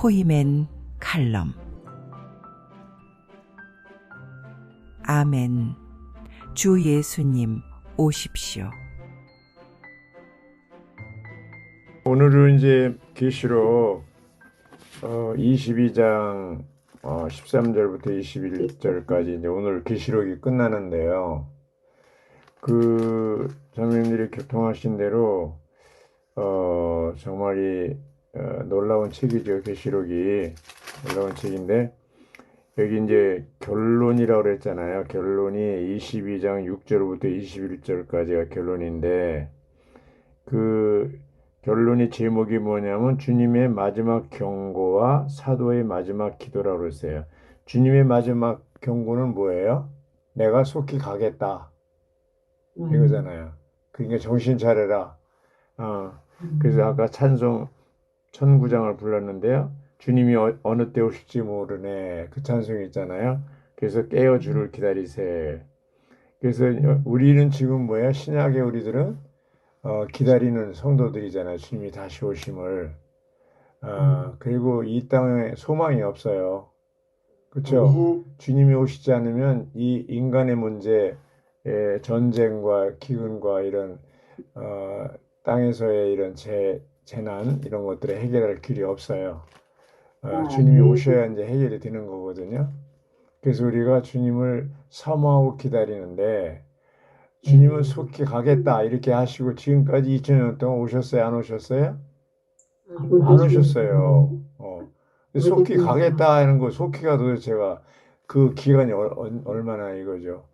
포이맨 칼럼 아멘 주 예수님 오십시오. 오늘은 이제 계시록 어, 22장 어, 13절부터 21절까지 이제 오늘 계시록이 끝나는데요. 그 장면들이 교통하신 대로 어, 정말 이 어, 놀라운 책이죠. 계시록이 놀라운 책인데 여기 이제 결론이라고 그랬잖아요. 결론이 22장 6절부터 21절까지가 결론인데 그 결론의 제목이 뭐냐면 주님의 마지막 경고와 사도의 마지막 기도라고 그랬어요. 주님의 마지막 경고는 뭐예요? 내가 속히 가겠다. 이거잖아요. 그러니까 정신 차려라. 어, 그래서 아까 찬송 천구장을 불렀는데요. 주님이 어, 느 때 오실지 모르네. 그 찬송이 있잖아요. 그래서 깨어 주를 기다리세. 그래서 우리는 지금 뭐야? 신약의 우리들은 어, 기다리는 성도들이잖아요. 주님이 다시 오심을. 어, 그리고 이 땅에 소망이 없어요. 그렇죠? 주님이 오시지 않으면 이 인간의 문제, 예, 전쟁과 기근과 이런 어, 땅에서의 이런 재, 재난 이런 것들을 해결할 길이 없어요. 어, 주님이 오셔야 이제 해결이 되는 거거든요. 그래서 우리가 주님을 사모하고 기다리는데 주님은 속히 가겠다 이렇게 하시고 지금까지 2000년 동안 오셨어요? 안 오셨어요? 안 오셨어요. 어. 속히 가겠다 하는 거 속히가 도대체가 그 기간이 얼, 얼마나 이거죠.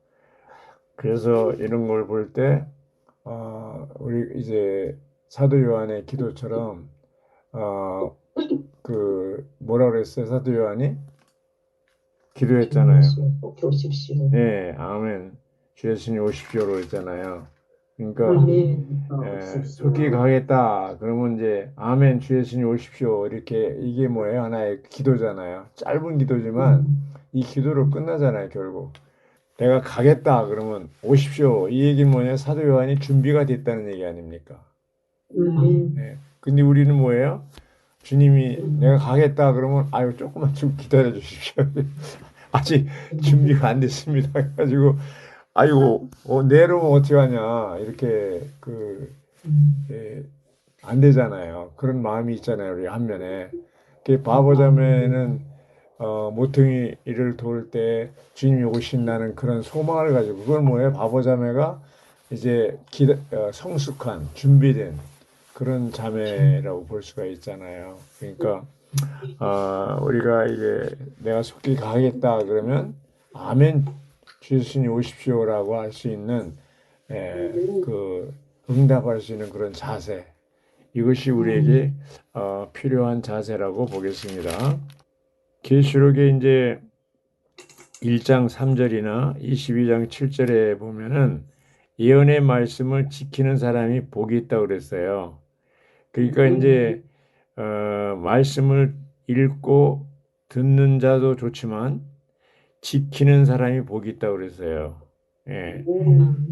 그래서 이런 걸 볼 때, 어, 우리 이제 사도 요한의 기도처럼, 어, 그, 뭐라 그랬어요? 사도 요한이? 기도했잖아요. 오십시오. 네, 아멘. 주 예수님 오십시오로 했잖아요. 그러니까. 예, 속히 가겠다. 그러면 이제 아멘 주 예수님 오십시오. 이렇게 이게 뭐예요? 하나의 기도잖아요. 짧은 기도지만 이 기도로 끝나잖아요, 결국. 내가 가겠다. 그러면 오십시오. 이 얘기는 뭐냐? 사도 요한이 준비가 됐다는 얘기 아닙니까? 아멘. 네. 근데 우리는 뭐예요? 주님이 내가 가겠다. 그러면 아유 조금만 좀 기다려 주십시오. 아직 준비가 안 됐습니다. 그래가지고 아이고 어, 내려면 어떻게 하냐 이렇게 그 예, 안 되잖아요. 그런 마음이 있잖아요. 우리 한 면에. 그 바보자매는 어, 모퉁이를 돌때 주님이 오신다는 그런 소망을 가지고 그걸 뭐예요? 바보자매가 이제 기다, 어, 성숙한 준비된 그런 자매라고 볼 수가 있잖아요. 그러니까 어, 우리가 이게 내가 속히 가겠다 그러면 아멘 주님 오십시오라고 할 수 있는 에, 그 응답할 수 있는 그런 자세 이것이 우리에게 어, 필요한 자세라고 보겠습니다. 계시록에 이제 1장 3절이나 22장 7절에 보면은 예언의 말씀을 지키는 사람이 복이 있다고 그랬어요. 그러니까 이제 어, 말씀을 읽고 듣는 자도 좋지만 지키는 사람이 복이 있다고 그랬어요. 예.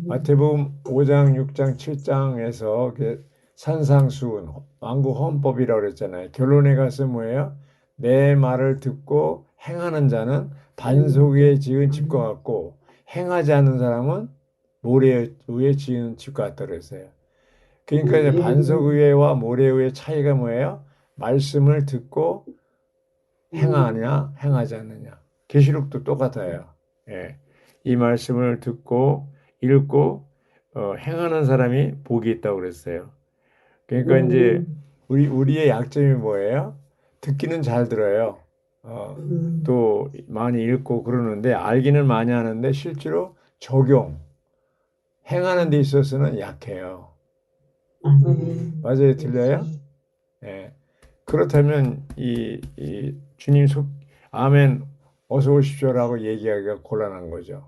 마태복음 5장, 6장, 7장에서 그 산상수훈, 왕국 헌법이라고 그랬잖아요. 결론에 가서 뭐예요? 내 말을 듣고 행하는 자는 반석 위에 지은 집과 같고 행하지 않는 사람은 모래 위에 지은 집과 같다 그랬어요. 그러니까 이제 반석 위에와 모래 위의 차이가 뭐예요? 말씀을 듣고 행하냐, 행하지 않느냐. 계시록도 똑같아요. 예. 이 말씀을 듣고 읽고 어, 행하는 사람이 복이 있다고 그랬어요. 그러니까 음. 이제 우리 우리의 약점이 뭐예요? 듣기는 잘 들어요. 어, 음. 또 많이 읽고 그러는데 알기는 많이 하는데 실제로 적용 행하는 데 있어서는 약해요. 아멘. 맞아요, 들려요? 예. 그렇다면 이, 이 주님 속 아멘 어서 오십시오라고 얘기하기가 곤란한 거죠.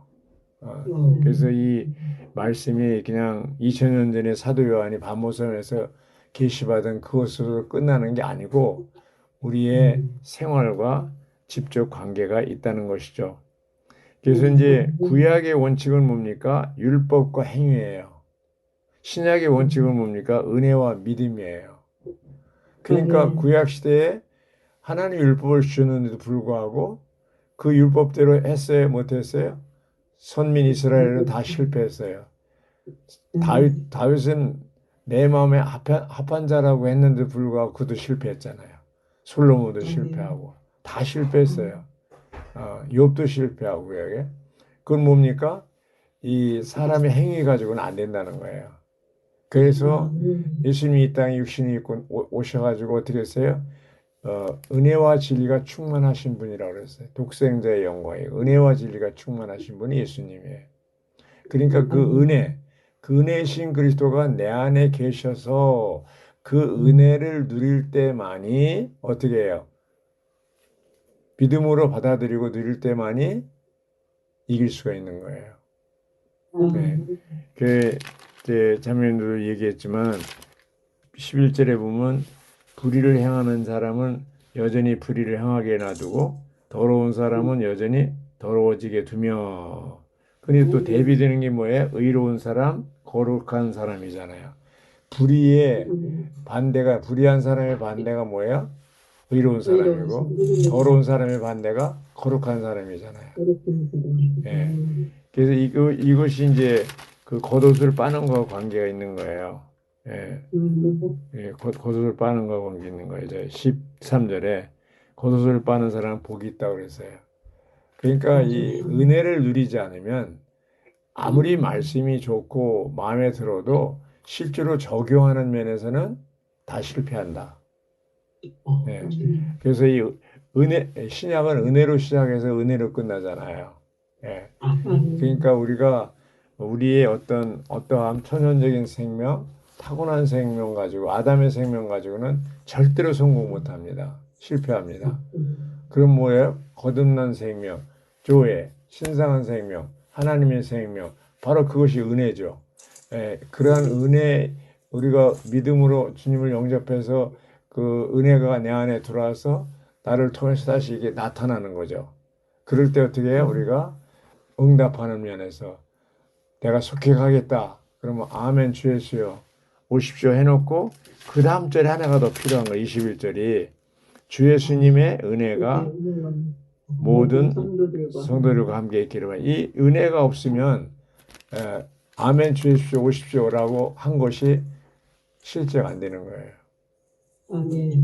어, 음. 그래서 이 말씀이 그냥 2000년 전에 사도 요한이 반모섬에서 계시받은 그것으로 끝나는 게 아니고 우리의 생활과 직접 관계가 있다는 것이죠. 그래서 이제 구약의 원칙은 뭡니까? 율법과 행위예요. 신약의 원칙은 뭡니까? 은혜와 믿음이에요. 그러니까 음. 구약 시대에 하나님 율법을 주셨는데도 불구하고 그 율법대로 했어요? 못했어요? 선민 이스라엘은 다 실패했어요. 다윗, 다윗은 내 마음에 합한, 합한 자라고 했는데 불구하고 그도 실패했잖아요. 솔로몬도 실패하고 다 실패했어요. 어, 욥도 실패하고 그게 그건 뭡니까? 이 사람의 행위 가지고는 안 된다는 거예요. 그래서 예수님이 이 땅에 육신이 입고 오- 오셔가지고 어떻게 했어요? 어, 은혜와 진리가 충만하신 분이라고 그랬어요. 독생자의 영광이에요. 은혜와 진리가 충만하신 분이 예수님이에요. 그러니까 그 은혜, 그 은혜신 그리스도가 내 안에 계셔서 그 은혜를 누릴 때만이 어떻게 해요? 믿음으로 받아들이고 누릴 때만이 이길 수가 있는 거예요. 네. 그 이제 자매님도 얘기했지만 11절에 보면 불의를 행하는 사람은 여전히 불의를 행하게 놔두고 더러운 사람은 여전히 더러워지게 두며 근데 또 대비되는 게 뭐예요? 의로운 사람, 거룩한 사람이잖아요. 불의의 반대가 불의한 사람의 반대가 뭐예요? 의로운 사람이고 더러운 사람의 반대가 거룩한 사람이잖아요. 예. 그래서 이거 이것이 이제 그 겉옷을 빠는 거와 관계가 있는 거예요. 예. 예, 겉, 겉옷을 빠는 거와 관계 있는 거예요. 이제 13절에 겉옷을 빠는 사람은 복이 있다고 그랬어요. 그러니까 이 은혜를 누리지 않으면 아무리 말씀이 좋고 마음에 들어도 실제로 적용하는 면에서는 다 실패한다. 네. 그래서 이 은혜 신약은 은혜로 시작해서 은혜로 끝나잖아요. 예. 그러니까 우리가 우리의 어떤 어떠한 천연적인 생명, 타고난 생명 가지고 아담의 생명 가지고는 절대로 성공 못 합니다. 실패합니다. 그럼 뭐예요? 거듭난 생명, 조회, 신성한 생명, 하나님의 생명. 바로 그것이 은혜죠. 예, 그러한 은혜 우리가 믿음으로 주님을 영접해서 그 은혜가 내 안에 들어와서 나를 통해서 다시 이게 나타나는 거죠. 그럴 때 어떻게 해요? 우리가 응답하는 면에서 내가 속해 가겠다. 그러면 아멘 주 예수여 오십시오 해놓고 그 다음 절에 하나가 더 필요한 거 21절이 주 예수님의 은혜가 모든 성도들과 함께 있기를 이 은혜가 없으면 에, 아멘 주 예수여 오십시오라고 한 것이 실제가 안 되는 거예요.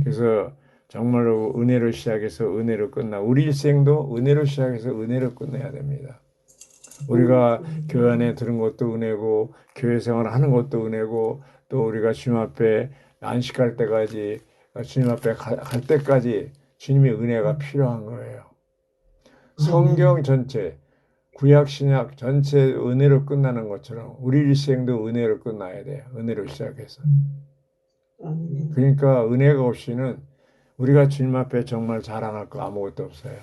그래서 정말로 은혜로 시작해서 은혜로 끝나 우리 일생도 은혜로 시작해서 은혜로 끝내야 됩니다. 우리가 교회 안에 들은 것도 은혜고 교회 생활을 하는 것도 은혜고 또 우리가 주님 앞에 안식할 때까지 주님 앞에 가- 갈 때까지 주님의 은혜가 필요한 거예요. 성경 전체 구약 신약 전체 은혜로 끝나는 것처럼 우리 일생도 은혜로 끝나야 돼요. 은혜로 시작해서. 그러니까 은혜가 없이는 우리가 주님 앞에 정말 자랑할 거 아무것도 없어요.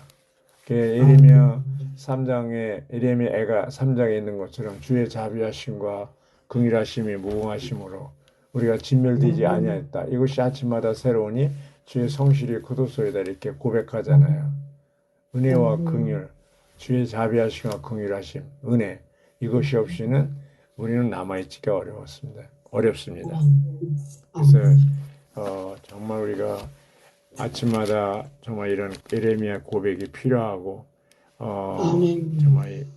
그 예레미야 3장에 예레미야 애가 3장에 있는 것처럼 주의 자비하심과 긍휼하심이 무궁하심으로 우리가 진멸되지 아니하였다. 이것이 아침마다 새로우니 주의 성실이 구도소이다 이렇게 고백하잖아요. 은혜와 긍휼, 주의 자비하심과 긍휼하심, 은혜 이것이 없이는 우리는 남아 있기가 어려웠습니다. 어렵습니다. 그래서 어, 정말 우리가 아침마다 정말 이런 예레미야 고백이 필요하고 어, 정말 이-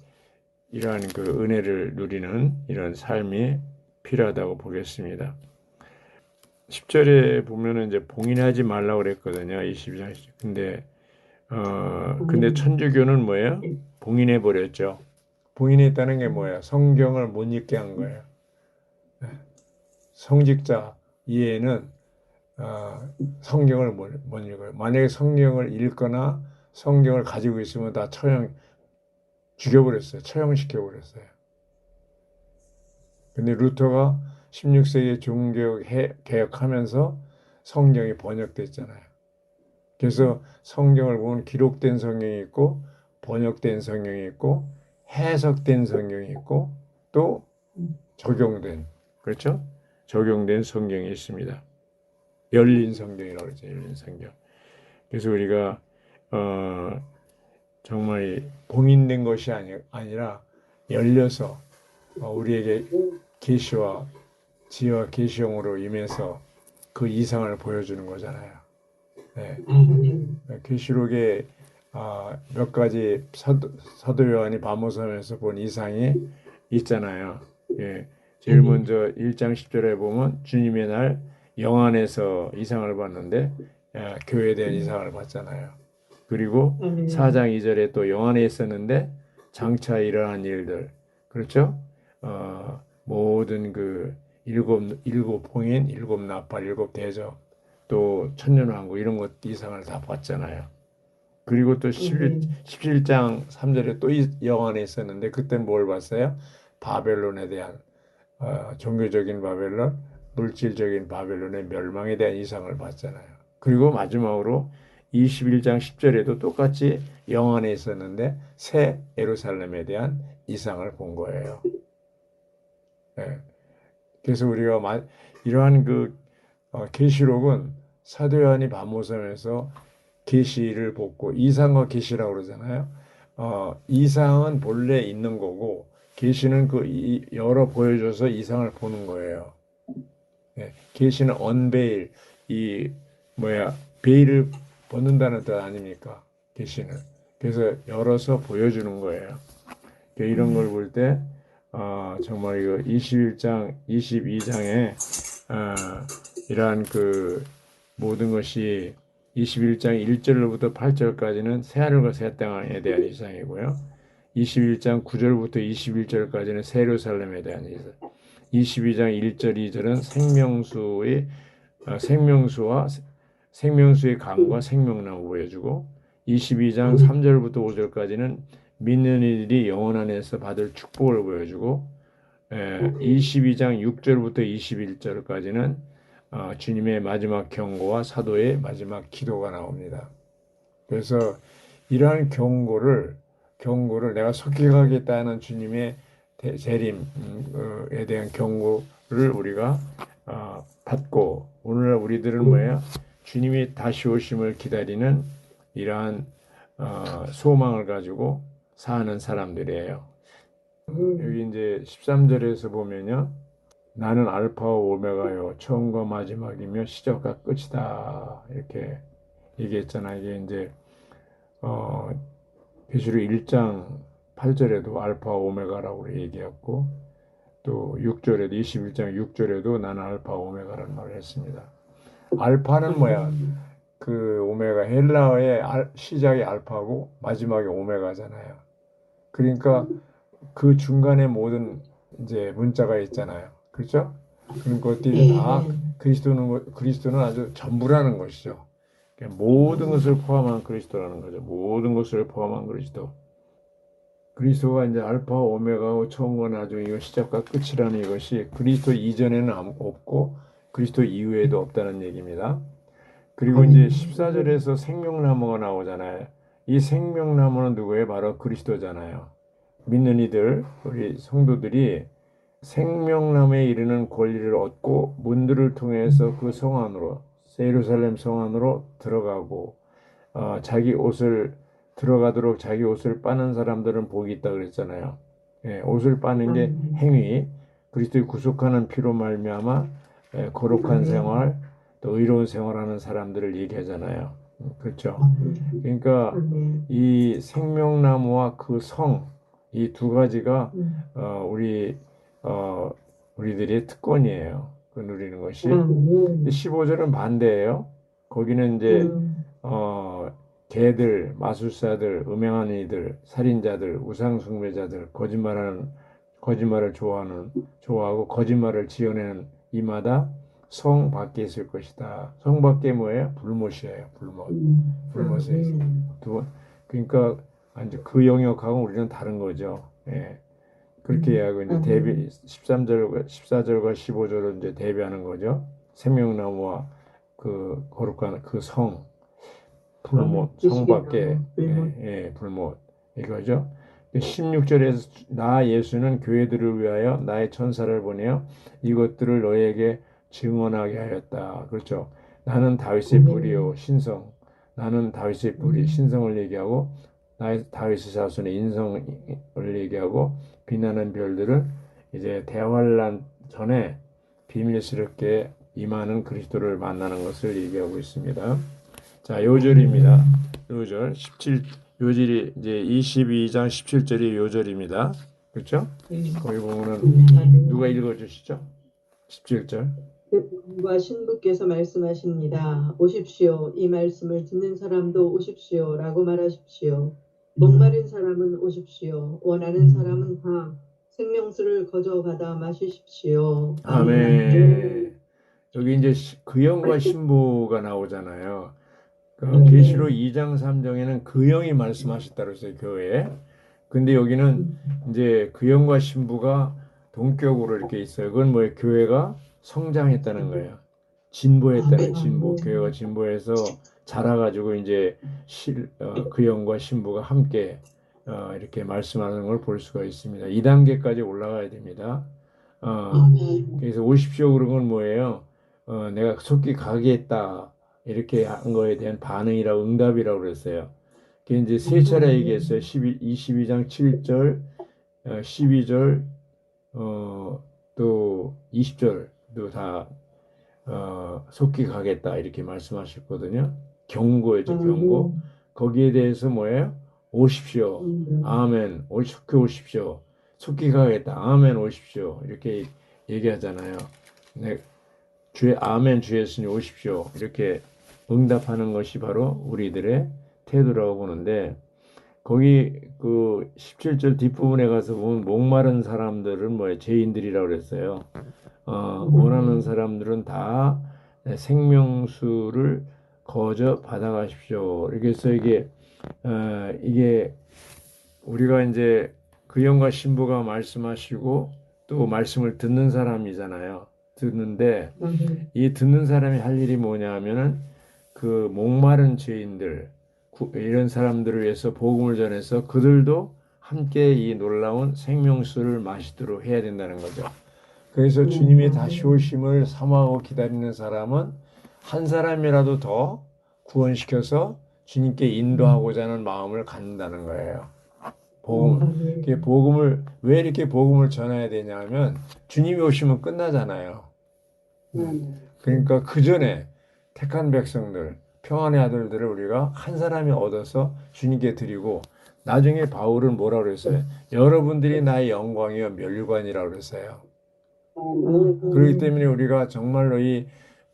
이러한 그 은혜를 누리는 이런 삶이 필요하다고 보겠습니다. 10절에 보면은 이제 봉인하지 말라고 그랬거든요. 22장. 근데 어 근데 천주교는 뭐예요? 봉인해 버렸죠. 봉인했다는 게 뭐예요? 성경을 못 읽게 한 거예요. 네. 성직자 이해는 어, 성경을 못, 못 읽어요. 만약에 성경을 읽거나 성경을 가지고 있으면 다 처형 죽여버렸어요. 처형시켜 버렸어요. 근데 루터가 16세기 종교개혁 해- 개혁하면서 성경이 번역됐잖아요. 그래서 성경을 보면 기록된 성경이 있고 번역된 성경이 있고 해석된 성경이 있고 또 적용된 그렇죠? 적용된 성경이 있습니다. 열린 성경이라고 그러죠. 열린 성경. 그래서 우리가 어, 정말 봉인된 것이 아니, 아니라 열려서 어, 우리에게 계시와 지혜와 계시형으로 임해서 그 이상을 보여주는 거잖아요. 예. 아멘. 계시록에 아, 몇 가지 사도, 사도 요한이 밤모섬에서 본 이상이 있잖아요. 예. 제일 먼저 1장 10절에 보면 주님의 날 영안에서 이상을 봤는데 야, 교회에 대한 이상을 봤잖아요. 그리고 아멘. 4장 2절에 또 영안에 있었는데 장차 일어난 일들 그렇죠? 어, 모든 그 일곱 일곱 봉인, 일곱 나팔, 일곱 대접 또 천년왕국 이런 것 이상을 다 봤잖아요. 그리고 또 11, 아멘. 17장 3절에 또 이 영안에 있었는데 그때 뭘 봤어요? 바벨론에 대한 어, 종교적인 바벨론, 물질적인 바벨론의 멸망에 대한 이상을 봤잖아요. 그리고 마지막으로 21장 10절에도 똑같이 영안에 있었는데 새 예루살렘에 대한 이상을 본 거예요. 예. 그래서 우리가 마- 이러한 그 어, 계시록은 사도 요한이 밤모섬에서 계시를 보고 이상과 계시라고 그러잖아요. 어, 이상은 본래 있는 거고 계시는 그 이- 열어 보여줘서 이상을 보는 거예요. 예. 계시는 언베일 이 뭐야 베일을 벗는다는 뜻 아닙니까? 계시는 그래서 열어서 보여주는 거예요. 그 이런 걸 볼 때 어, 정말 이거 21장, 22장에 어, 이러한 그 모든 것이 21장 1절로부터 8절까지는 새하늘과 새 땅에 대한 이상이고요. 21장 9절부터 21절까지는 새 예루살렘에 대한 이상. 22장 1절 2절은 생명수의 어, 생명수와 생명수의 강과 생명나무 보여주고 22장 3절부터 5절까지는 믿는 이들이 영원 안에서 받을 축복을 보여주고 에, 22장 6절부터 21절까지는 어, 주님의 마지막 경고와 사도의 마지막 기도가 나옵니다. 그래서 이러한 경고를 경고를 내가 속행하겠다는 주님의 대- 재림에 대한 경고를 우리가 어, 받고 오늘날 우리들은 뭐예요? 주님이 다시 오심을 기다리는 이러한 어, 소망을 가지고 사는 사람들이에요. 여기 이제 13절에서 보면요. 나는 알파와 오메가요. 처음과 마지막이며 시작과 끝이다. 이렇게 얘기했잖아. 이게 이제 어 계시록 1장 8절에도 알파 오메가라고 얘기했고 또 6절에도 21장 6절에도 나는 알파 오메가라는 말을 했습니다. 알파는 뭐야? 그 오메가 헬라어의 알- 시작이 알파고 마지막이 오메가잖아요. 그러니까 그 중간에 모든 이제 문자가 있잖아요. 그렇죠? 그런 것들이 다 그리스도는 그리스도는 아주 전부라는 것이죠. 그러니까 모든 것을 포함한 그리스도라는 거죠. 모든 것을 포함한 그리스도. 그리스도가 이제 알파 오메가고 처음과 나중이고 시작과 끝이라는 이것이 그리스도 이전에는 없고 그리스도 이후에도 없다는 얘기입니다. 그리고 이제 14절에서 생명나무가 나오잖아요. 이 생명나무는 누구예요? 바로 그리스도잖아요. 믿는 이들, 우리 성도들이 생명나무에 이르는 권리를 얻고 문들을 통해서 그 성 안으로 예루살렘 성 안으로 들어가고 어, 자기 옷을 들어가도록 자기 옷을 빠는 사람들은 복이 있다 그랬잖아요. 예, 옷을 빠는 게 행위, 그리스도의 구속하는 피로 말미암아 예, 거룩한 생활, 또 의로운 생활하는 사람들을 얘기하잖아요. 음, 그렇죠. 그러니까 이 생명나무와 그 성, 이 두 가지가 어, 우리 어, 우리들의 특권이에요. 그 누리는 것이. 근데 15절은 반대예요. 거기는 이제 어, 개들, 마술사들, 음행하는 이들, 살인자들, 우상숭배자들, 거짓말하는 거짓말을 좋아하는 좋아하고 거짓말을 지어내는 이마다 성 밖에 있을 것이다. 성 밖에 뭐예요? 불못이에요. 불못. 불못에 있어. 두 번. 그러니까 이제 그 영역하고 우리는 다른 거죠. 예. 그렇게 이야기하고 이제 음. 대비 13절과 14절과 15절을 이제 대비하는 거죠. 생명나무와 그 거룩한 그 성, 불못, 음, 성 밖에 불못. 예, 예, 불못 이거죠. 16절에서 나 예수는 교회들을 위하여 나의 천사를 보내어 이것들을 너에게 증언하게 하였다. 그렇죠. 나는 다윗의 음. 뿌리요 신성. 나는 다윗의 뿌리 음. 신성을 얘기하고 나의 다윗의 자손의 인성을 얘기하고 빛나는 별들을 이제 대환란 전에 비밀스럽게 임하는 그리스도를 만나는 것을 얘기하고 있습니다. 자, 자, 요절입니다. 요절 17 요절이 이제 22장 17절이 요절입니다. 그렇죠? 네. 거기 보면은 아멘. 누가 읽어 주시죠? 17절. 과 신부께서 말씀하십니다. 오십시오. 이 말씀을 듣는 사람도 오십시오. 라고 말하십시오. 목마른 사람은 오십시오. 원하는 사람은 다 생명수를 거저 받아 마시십시오. 아멘. 여기 이제 시- 그영과 신부가 나오잖아요. 그 네. 계시록 2장 3장에는 그 영이 말씀하셨다고 그랬어요, 교회에. 근데 여기는 이제 그 영과 신부가 동격으로 이렇게 있어요. 그건 뭐예요? 교회가 성장했다는 거예요. 진보했다는 진보. 교회가 진보해서 자라가지고 이제 실, 어, 그 영과 신부가 함께 어, 이렇게 말씀하는 걸 볼 수가 있습니다. 2단계까지 올라가야 됩니다. 어, 아멘. 그래서 오십시오 그런 건 뭐예요? 어, 내가 속기 가겠다 이렇게 한 거에 대한 반응이라고 응답이라고 그랬어요. 그게 이제 세 차례 얘기했어요. 12, 22장 7절, 어, 12절, 어, 또 20절도 다 어, 속기 가겠다 이렇게 말씀하셨거든요. 경고죠, 경고. 거기에 대해서 뭐예요? 오십시오. 음. 아멘. 올 속히 오십시오. 속히 가겠다. 아멘 오십시오. 이렇게 얘기하잖아요. 네. 주의 아멘 주 예수님 오십시오. 이렇게 응답하는 것이 바로 우리들의 태도라고 보는데 거기 그 17절 뒷부분에 가서 보면 목마른 사람들은 뭐예요? 죄인들이라고 그랬어요. 어, 원하는 사람들은 다 생명수를 거저 받아가십시오. 이렇게 해서 이게 어, 이게 우리가 이제 그 영과 신부가 말씀하시고 또 말씀을 듣는 사람이잖아요. 듣는데 아멘. 이 듣는 사람이 할 일이 뭐냐 하면은 그 목마른 죄인들 구- 이런 사람들을 위해서 복음을 전해서 그들도 함께 이 놀라운 생명수를 마시도록 해야 된다는 거죠. 그래서 주님이 다시 오심을 사모하고 기다리는 사람은 한 사람이라도 더 구원시켜서 주님께 인도하고자 하는 마음을 갖는다는 거예요. 복음. 이렇게 복음을 왜 이렇게 복음을 전해야 되냐면 주님이 오시면 끝나잖아요. 그러니까 그 전에 택한 백성들, 평안의 아들들을 우리가 한 사람이 얻어서 주님께 드리고 나중에 바울은 뭐라 그랬어요? 여러분들이 나의 영광이요 멸관이라고 그랬어요. 그렇기 때문에 우리가 정말로 이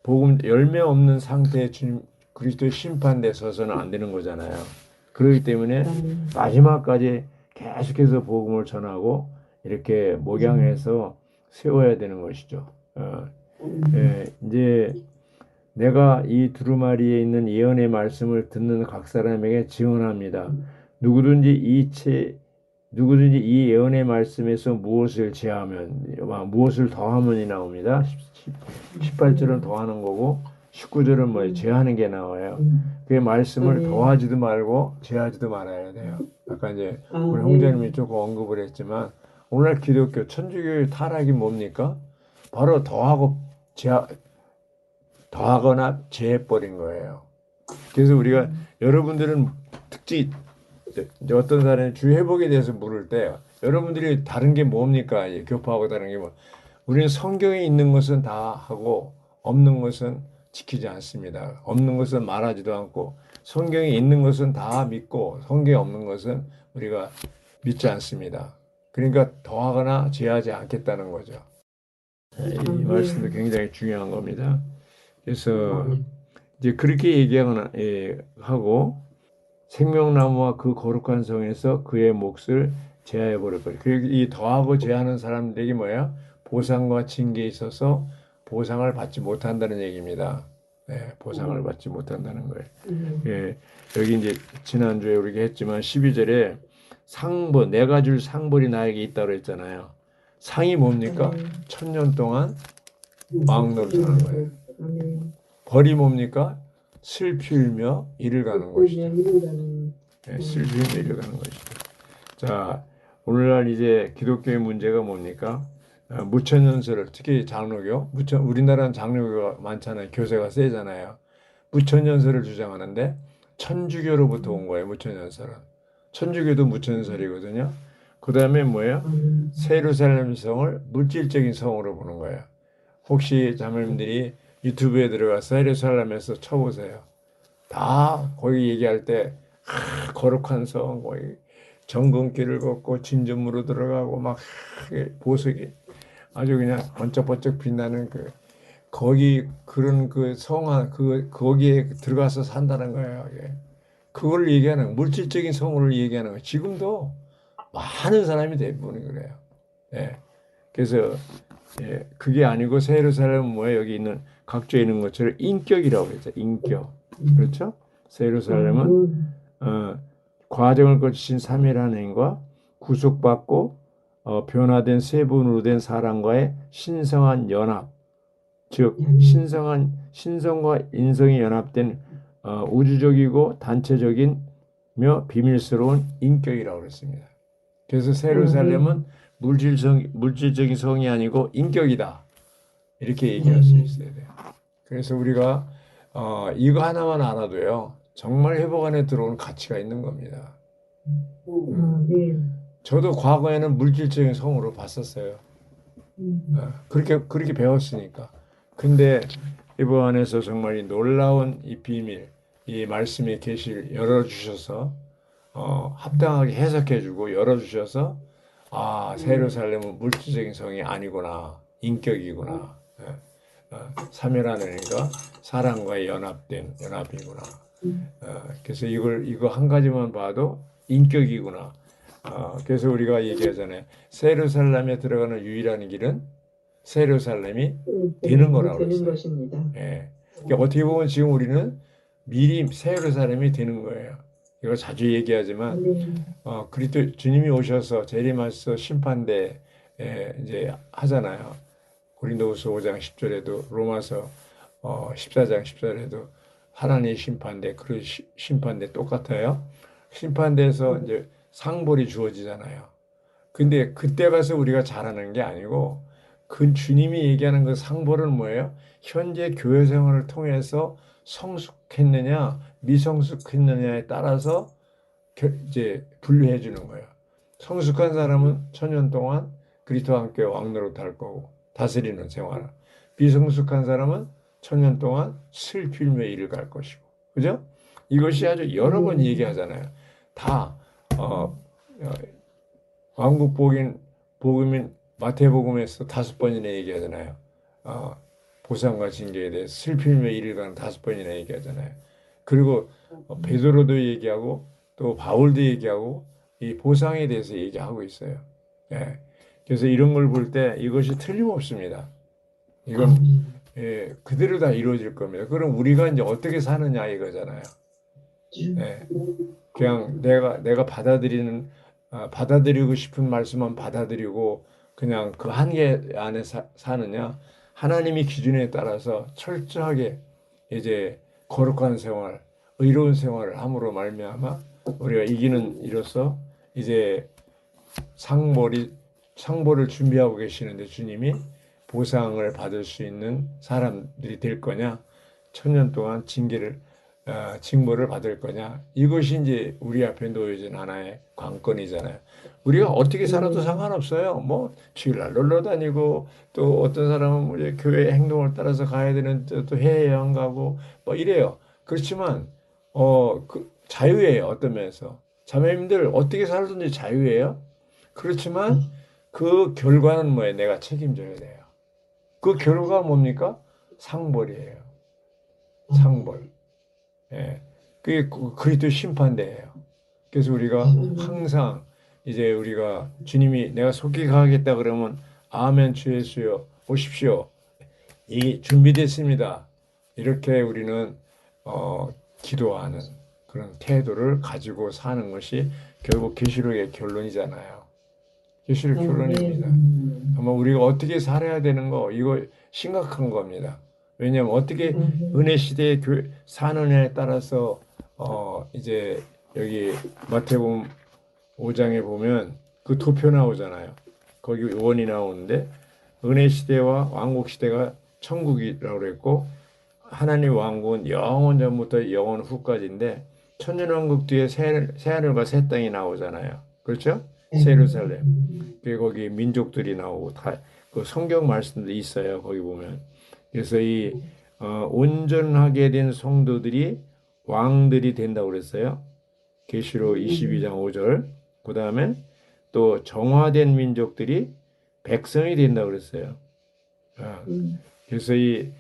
복음 열매 없는 상태에 주님 그리스도의 심판대 서서는 안 되는 거잖아요. 그렇기 때문에 아멘. 마지막까지 계속해서 복음을 전하고 이렇게 목양해서 세워야 되는 것이죠. 어, 예, 이제 내가 이 두루마리에 있는 예언의 말씀을 듣는 각 사람에게 증언합니다. 누구든지 이체 누구든지 이 예언의 말씀에서 무엇을 제하면 아, 무엇을 더하면이 나옵니다. 18절은 더하는 거고 19절은 뭐 제하는 게 나와요. 그 말씀을 음. 더하지도 말고 제하지도 말아야 돼요. 아까 이제 우리 아멘. 홍자님이 조금 언급을 했지만 오늘 기독교 천주교의 타락이 뭡니까? 바로 더하고 제하 더하거나 제해버린 거예요. 그래서 우리가 여러분들은 특히 어떤 사람이 주 회복에 대해서 물을 때 여러분들이 다른 게 뭡니까? 이 교파하고 다른 게 뭐? 우리는 성경에 있는 것은 다 하고 없는 것은 지키지 않습니다. 없는 것은 말하지도 않고 성경에 있는 것은 다 믿고 성경에 없는 것은 우리가 믿지 않습니다. 그러니까 더하거나 제하지 않겠다는 거죠. 이 말씀도 굉장히 중요한 겁니다. 그래서 이제 그렇게 얘기하거나 예, 하고 생명나무와 그 거룩한 성에서 그의 몫을 제하여 버릴 거예요. 그리고 이 더하고 제하는 사람들에게 뭐야? 보상과 징계에 있어서 보상을 받지 못한다는 얘기입니다. 예, 보상을 받지 못한다는 거예요. 음. 예, 여기 이제 지난주에 우리가 했지만 12절에 상벌, 내가 줄 상벌이 나에게 있다고 했잖아요. 상이 뭡니까? 음. 천년 동안 왕노릇 하는 거예요. 아멘. 벌이 뭡니까? 슬피 울며 이를 가는 것이죠. 네, 슬피 울며 이를 가는 것이죠. 자, 오늘날 이제 기독교의 문제가 뭡니까? 어, 무천연설을 특히 장로교, 무천 우리나라는 장로교가 많잖아요. 교세가 세잖아요. 무천연설을 주장하는데 천주교로부터 온 거예요. 무천연설은 천주교도 무천연설이거든요. 그 다음에 뭐예요? 세루살렘 성을 물질적인 성으로 보는 거예요. 혹시 자매님들이 유튜브에 들어가서 세루살렘에서 쳐보세요. 다 거기 얘기할 때 하, 거룩한 성 거기 정금길을 걷고 진전으로 들어가고 막 하, 보석이 아주 그냥 번쩍번쩍 빛나는 그 거기 그런 그 성화 그 거기에 들어가서 산다는 거예요. 이게. 그걸 얘기하는. 물질적인 성을 얘기하는 거예요. 지금도 많은 사람이 대부분 그래요. 예. 그래서 예, 그게 아니고 새 예루살렘은 뭐예요? 여기 있는 각주에 있는 것처럼 인격이라고 그랬죠. 인격. 그렇죠? 새 예루살렘은 음, 어, 과정을 거치신 삼일 하나님과 구속받고 어, 변화된 세 분으로 된 사람과의 신성한 연합, 즉 신성한 신성과 인성이 연합된 어, 우주적이고 단체적인 며 비밀스러운 인격이라고 그랬습니다. 그래서 새 예루살렘은 물질성 물질적인 성이 아니고 인격이다 이렇게 얘기할 수 있어야 돼요. 그래서 우리가 어, 이거 하나만 알아도요 정말 회복 안에 들어오는 가치가 있는 겁니다. 아, 네. 저도 과거에는 물질적인 성으로 봤었어요. 음, 어, 그렇게 그렇게 배웠으니까. 근데 이번 안에서 정말 이 놀라운 이 비밀, 이 말씀의 계시를 열어 주셔서 어, 합당하게 해석해주고 열어주셔서 아 세르살렘은 물질적인 성이 아니구나 인격이구나 예. 어, 삼일 하나님과 사랑과의 연합된 연합이구나. 어, 그래서 이걸 이거 한 가지만 봐도 인격이구나. 어, 그래서 우리가 얘기하잖아요. 세르살렘에 들어가는 유일한 길은 세르살렘이 음, 되는 거라고 그랬어요. 예. 그러니까 어떻게 보면 지금 우리는 미리 세르살렘이 되는 거예요. 이거 자주 얘기하지만 네. 어, 그리스도 주님이 오셔서 재림하셔서 심판대 에, 이제 하잖아요. 고린도후서 5장 10절에도 로마서 어, 14장 10절에도 하나님의 심판대 그 시- 심판대 똑같아요. 심판대에서 이제 상벌이 주어지잖아요. 근데 그때 가서 우리가 잘하는 게 아니고 그 주님이 얘기하는 그 상벌은 뭐예요? 현재 교회 생활을 통해서 성숙했느냐 미성숙했느냐에 따라서 결- 이제 분류해 주는 거예요. 성숙한 사람은 천년 동안 그리스도와 함께 왕노릇 할 거고 다스리는 생활을. 비성숙한 사람은 천년 동안 슬필며 일을 갈 것이고. 그죠? 이것이 아주 여러 번 얘기하잖아요. 다 어, 어, 왕국 복인 복음인 마태복음에서 다섯 번이나 얘기하잖아요. 어, 보상과 징계에 대해서 슬필며 일을 가는 다섯 번이나 얘기하잖아요. 그리고 어, 베드로도 얘기하고 또 바울도 얘기하고 이 보상에 대해서 얘기하고 있어요. 예. 그래서 이런 걸 볼 때 이것이 틀림없습니다. 이건 예, 그대로 다 이루어질 겁니다. 그럼 우리가 이제 어떻게 사느냐 이거잖아요. 예. 그냥 내가 내가 받아들이는 아, 받아들이고 싶은 말씀만 받아들이고 그냥 그 한계 안에 사, 사느냐 하나님의 기준에 따라서 철저하게 이제 거룩한 생활, 의로운 생활을 함으로 말미암아 우리가 이기는 이로써 이제 상벌이 상벌을 준비하고 계시는데 주님이 보상을 받을 수 있는 사람들이 될 거냐? 천년 동안 징계를 어, 징벌을 받을 거냐 이것이 이제 우리 앞에 놓여진 하나의 관건이잖아요. 우리가 어떻게 살아도 상관없어요. 뭐 주일날 놀러 다니고 또 어떤 사람은 뭐 이제 교회 행동을 따라서 가야 되는 또- 또 해외 여행 가고 뭐 이래요. 그렇지만 어그 자유예요 어떤 면에서 자매님들 어떻게 살든지 자유예요. 그렇지만 그 결과는 뭐예요? 내가 책임져야 돼요. 그 결과 가 뭡니까? 상벌이에요. 상벌. 예. 그게 그- 그리스도 심판대예요. 그래서 우리가 항상 이제 우리가 주님이 내가 속히 가겠다 그러면 아멘 주 예수여 오십시오. 이 준비됐습니다. 이렇게 우리는 어, 기도하는 그런 태도를 가지고 사는 것이 결국 계시록의 결론이잖아요. 계시록 결론입니다. 아마 우리가 어떻게 살아야 되는 거 이거 심각한 겁니다. 왜냐하면 어떻게 은혜 시대에 교, 사는 애에 따라서 어 이제 여기 마태복음 5장에 보면 그 도표 나오잖아요. 거기 원이 나오는데 은혜 시대와 왕국 시대가 천국이라고 그랬고 하나님 왕국은 영원 전부터 영원 후까지인데 천년 왕국 뒤에 새, 새 하늘과 새 땅이 나오잖아요. 그렇죠? 새 예루살렘. 그리고 거기 민족들이 나오고 다 그 성경 말씀도 있어요. 거기 보면. 그래서 이 어, 온전하게 된 성도들이 왕들이 된다고 그랬어요. 계시록 22장 5절. 그 다음에 또 정화된 민족들이 백성이 된다고 그랬어요. 아, 음, 그래서 이,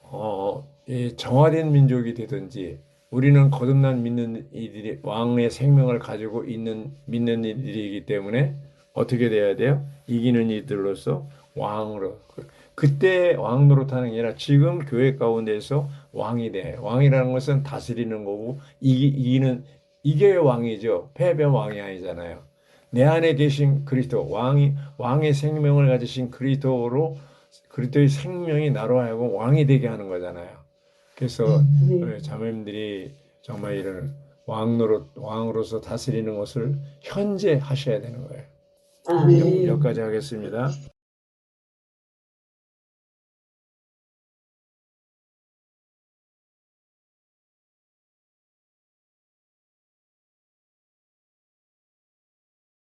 어, 이 정화된 민족이 되든지 우리는 거듭난 믿는 이들이 왕의 생명을 가지고 있는 믿는 이들이기 때문에 어떻게 돼야 돼요? 이기는 이들로서 왕으로 그때 왕 노릇하는 게 아니라 지금 교회 가운데서 왕이 돼. 왕이라는 것은 다스리는 거고 이기, 이기는 이게 왕이죠. 패배 왕이 아니잖아요. 내 안에 계신 그리스도 왕이 왕의 생명을 가지신 그리스도로 그리스도의 생명이 나로 하여금 왕이 되게 하는 거잖아요. 그래서 네. 우리 자매님들이 정말 이런 왕으로 왕으로서 다스리는 것을 현재 하셔야 되는 거예요. 아, 네. 여기까지 하겠습니다.